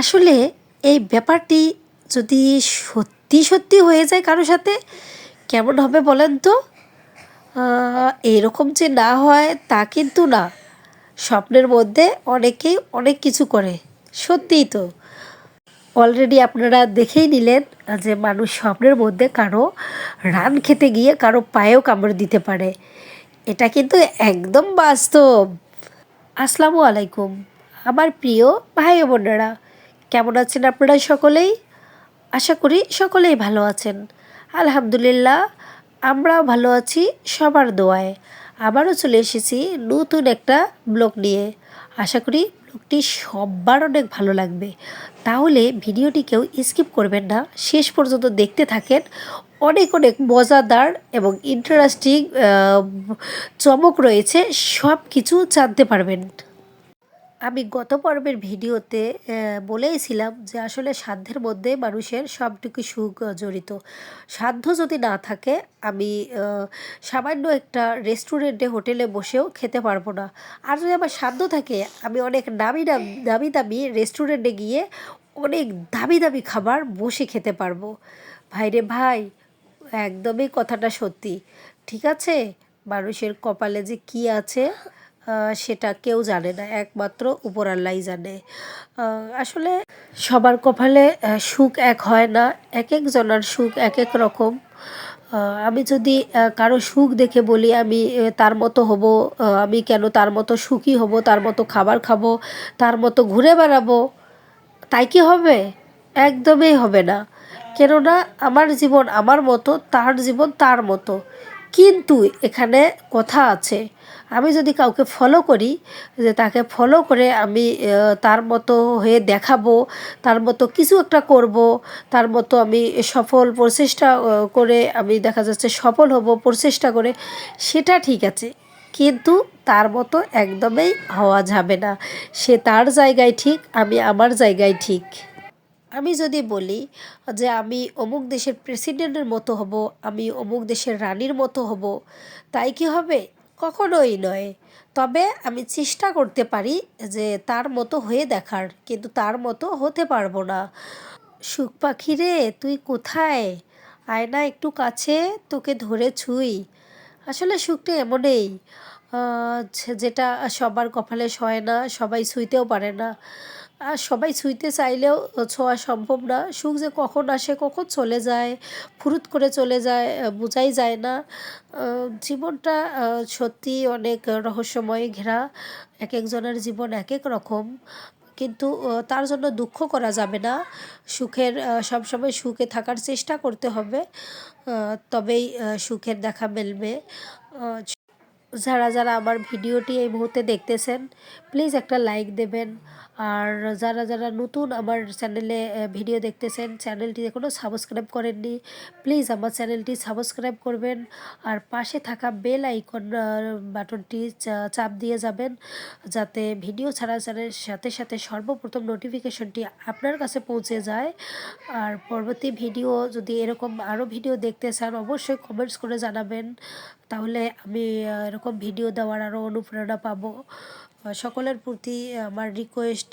আসলে এই ব্যাপারটি যদি সত্যি সত্যি হয়ে যায় কারও সাথে, কেমন হবে বলেন তো? এরকম যে না হয় তা কিন্তু না। স্বপ্নের মধ্যে অনেকেই অনেক কিছু করে, সত্যিই তো। অলরেডি আপনারা দেখেই নিলেন যে মানুষ স্বপ্নের মধ্যে কারও রান খেতে গিয়ে কারও পায়েও কামড় দিতে পারে। এটা কিন্তু একদম বাস্তব। আসসালামু আলাইকুম, আমার প্রিয় ভাই বোনেরা কেমন আছেন আপনারা সকলেই? আশা করি সকলেই ভালো আছেন। আলহামদুলিল্লাহ, আমরাও ভালো আছি সবার দোয়ায়। আবারও চলে এসেছি নতুন একটা ব্লগ নিয়ে। আশা করি ব্লগটি সবার অনেক ভালো লাগবে। তাহলে ভিডিওটি কেউ স্কিপ করবেন না, শেষ পর্যন্ত দেখতে থাকেন। অনেক অনেক মজাদার এবং ইন্টারেস্টিং চমক রয়েছে সব কিছু জানতে পারবেন। আমি গত পর্বের ভিডিওতে বলেইছিলাম যে আসলে সাধ্যের মধ্যে মানুষের সবটুকু সুখ জড়িত। সাধ্য যদি না থাকে, আমি সামান্য একটা রেস্টুরেন্টে, হোটেলে বসেও খেতে পারব না। আর যদি আমার সাধ্য থাকে, আমি অনেক দামি দামি দামি রেস্টুরেন্টে গিয়ে অনেক দামি দামি খাবার বসে খেতে পারব। ভাইরে ভাই, একদমই কথাটা সত্যি। ঠিক আছে? মানুষের কপালে যে কি আছে সেটা কেউ জানে না, একমাত্র উপর আল্লাহই জানে। আসলে সবার কপালে সুখ এক হয় না, এক একজনের সুখ এক এক রকম। আমি যদি কারও সুখ দেখে বলি, আমি তার মতো হব আমি কেন তার মতো সুখী হব, তার মতো খাবার খাব, তার মতো ঘুরে বেড়াবো, তাই কি হবে? একদমই হবে না। কেননা, আমার জীবন আমার মতো, তার জীবন তার মতো। কিন্তু এখানে কথা আছে। আমি যদি কাউকে ফলো করি, যে তাকে ফলো করে আমি তার মতো হয়ে দেখাবো, তার মতো কিছু একটা করব, তার মতো আমি সফল প্রচেষ্টা করে আমি দেখা যাচ্ছে সফল হব, প্রচেষ্টা করে, সেটা ঠিক আছে। কিন্তু তার মতো একদমই হওয়া যাবে না। সে তার জায়গায় ঠিক, আমি আমার জায়গায় ঠিক। আমি যদি বলি যে আমি অমুক দেশের প্রেসিডেন্টের মতো হব, আমি অমুক দেশের রানীর মতো হব, তাই কি হবে? কখনোই নয়। তবে আমি চেষ্টা করতে পারি যে তার মতো হয়ে দেখার, কিন্তু তার মতো হতে পারব না। সুখ পাখি রে, তুই কোথায়? আয়না একটু কাছে, তোকে ধরে ছুঁই। আসলে সুখটা এমনই যেটা সবার কপালে সয় না, সবাই ছুঁইতেও পারে না। আর সবাই ছুঁইতে চাইলেও ছোঁয়া সম্ভব না। সুখ যে কখন আসে, কখন চলে যায়, ফুরুত করে চলে যায় বোঝাই যায় না। জীবনটা সত্যি অনেক রহস্যময় ঘেরা। এক একজনের জীবন এক এক রকম। কিন্তু তার জন্য দুঃখ করা যাবে না। সুখের সবসময় সুখে থাকার চেষ্টা করতে হবে। তবেই সুখের দেখা মিলবে। যারা যারা আমার ভিডিওটি এই মুহূর্তে দেখতেছেন প্লিজ একটা লাইক দেবেন। আর যারা যারা নতুন আমার চ্যানেলে ভিডিও দেখতেছেন চ্যানেলটি এখনও সাবস্ক্রাইব করেননি প্লিজ আমার চ্যানেলটি সাবস্ক্রাইব করবেন। আর পাশে থাকা বেল আইকন বাটনটি চাপ দিয়ে যাবেন যাতে ভিডিও ছাড়া ছাড়ার সাথে সাথে সর্বপ্রথম নোটিফিকেশনটি আপনার কাছে পৌঁছে যায়। আর পরবর্তী ভিডিও যদি এরকম আরও ভিডিও দেখতে চান অবশ্যই কমেন্টস করে জানাবেন। তাহলে আমি আহ, এরকম ভিডিও দেওয়ার আরও অনুপ্রেরণা পাবো। সকলের প্রতি আমার রিকোয়েস্ট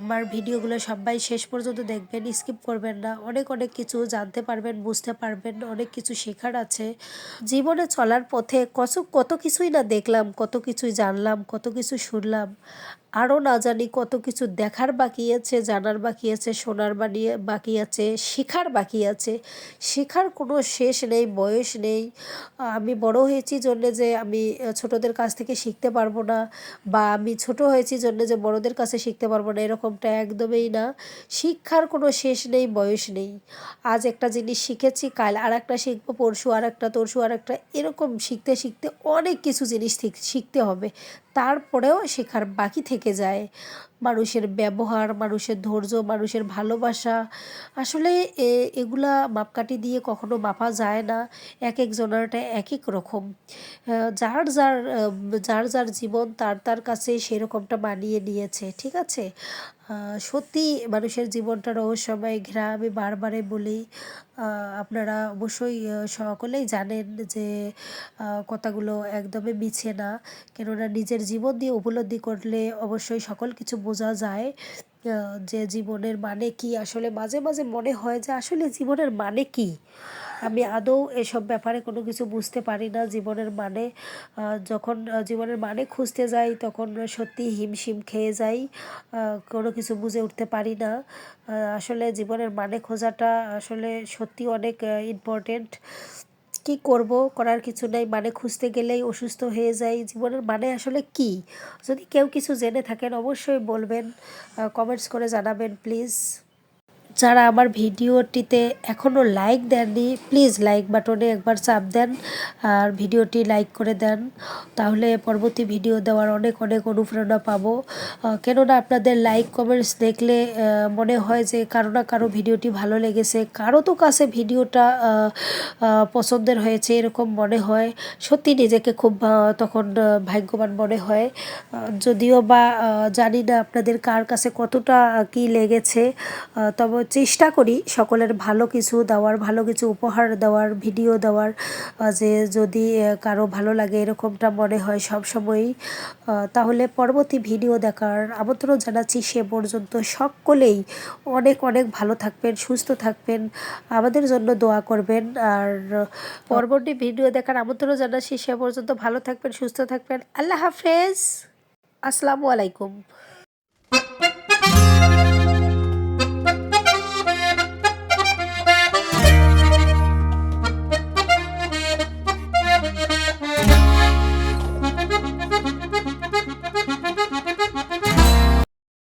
আমার ভিডিওগুলো সবাই শেষ পর্যন্ত দেখবেন স্কিপ করবেন না। অনেক অনেক কিছু জানতে পারবেন, বুঝতে পারবেন, অনেক কিছু শেখার আছে। জীবনে চলার পথে কত কত কিছুই না দেখলাম, কত কিছুই জানলাম, কত কিছু শুনলাম। আরও না জানি কত কিছু দেখার বাকি আছে, জানার বাকি আছে, শোনার বানিয়ে বাকি আছে, শেখার বাকি আছে। শেখার কোনো শেষ নেই, বয়স নেই। আমি বড় হয়েছি জন্যে যে আমি ছোটদের কাছ থেকে শিখতে পারব না বা আমি ছোট হয়েছি জন্যে যে বড়দের কাছে শিখতে পারব না, এরকমটা একদমই না। শিক্ষার কোনো শেষ নেই, বয়স নেই। আজ একটা জিনিস শিখেছি, কাল আর একটা শিখব, পরশু আর একটা তরশু আর একটা এরকম শিখতে শিখতে অনেক কিছু জিনিস শিখ- শিখতে হবে। তারপরেও শেখার বাকি থেকে যায় মানুষের ব্যবহার, মানুষের ধৈর্য, মানুষের ভালোবাসা। আসলে এগুলা মাপকাঠি দিয়ে কখনো মাপা যায় না। এক একজনেরটা এক এক রকম যার যার যার যার জীবন তার তার কাছে সেরকমটা মানিয়ে নিয়েছে, ঠিক আছে? সত্যি মানুষের জীবনটা রহস্যময়, ঘেরা। আমি বারবারে বলি আপনারা অবশ্যই সকলেই জানেন যে কথাগুলো একদমই মিছে না। কেননা নিজের জীবন দিয়ে উপলব্ধি করলে অবশ্যই সকল কিছু বোঝা যায় যে জীবনের মানে কি? আসলে মাঝে মাঝে মনে হয় যে আসলে জীবনের মানে কি? আমি আদৌ এসব ব্যাপারে কোনো কিছু বুঝতে পারি না। জীবনের মানে যখন জীবনের মানে খুঁজতে যাই, তখন সত্যি হিমশিম খেয়ে যাই কোনো কিছু বুঝে উঠতে পারি না। আসলে জীবনের মানে খোঁজাটা আসলে সত্যি অনেক ইম্পর্টেন্ট কি করব করার কিছু নাই মানে খুঁজতে গেলেই অসুস্থ হয়ে যায় জীবনের মানে আসলে কি? যদি কেউ কিছু জেনে থাকেন অবশ্যই বলবেন কমেন্টস করে জানাবেন প্লিজ যারা আমার ভিডিওটিতে এখনও লাইক দেননি প্লিজ লাইক বাটনে একবার চাপ দেন আর ভিডিওটি লাইক করে দেন। তাহলে পরবর্তী ভিডিও দেওয়ার অনেক অনেক অনুপ্রেরণা পাবো। কেননা আপনাদের লাইক কমেন্টস দেখলে মনে হয় যে কারও না কারও ভিডিওটি ভালো লেগেছে, কারও তো কাছে ভিডিওটা পছন্দের হয়েছে এরকম মনে হয়। সত্যি নিজেকে খুব তখন ভাগ্যবান মনে হয়। যদিও বা জানি না আপনাদের কার কাছে কতটা কি লেগেছে। তবে চেষ্টা করি সকলের ভালো কিছু দেওয়ার, ভালো কিছু উপহার দেওয়ার, ভিডিও দেওয়ার যে যদি কারও ভালো লাগে এরকমটা মনে হয় সব সময়ই তাহলে পরবর্তী ভিডিও দেখার আমন্ত্রণ জানাচ্ছি সে পর্যন্ত। সকলেই অনেক অনেক ভালো থাকবেন, সুস্থ থাকবেন, আমাদের জন্য দোয়া করবেন। আর পরবর্তী ভিডিও দেখার আমন্ত্রণ জানাচ্ছি সে পর্যন্ত। ভালো থাকবেন, সুস্থ থাকবেন। আল্লাহ হাফেজ। আসসালামু আলাইকুম।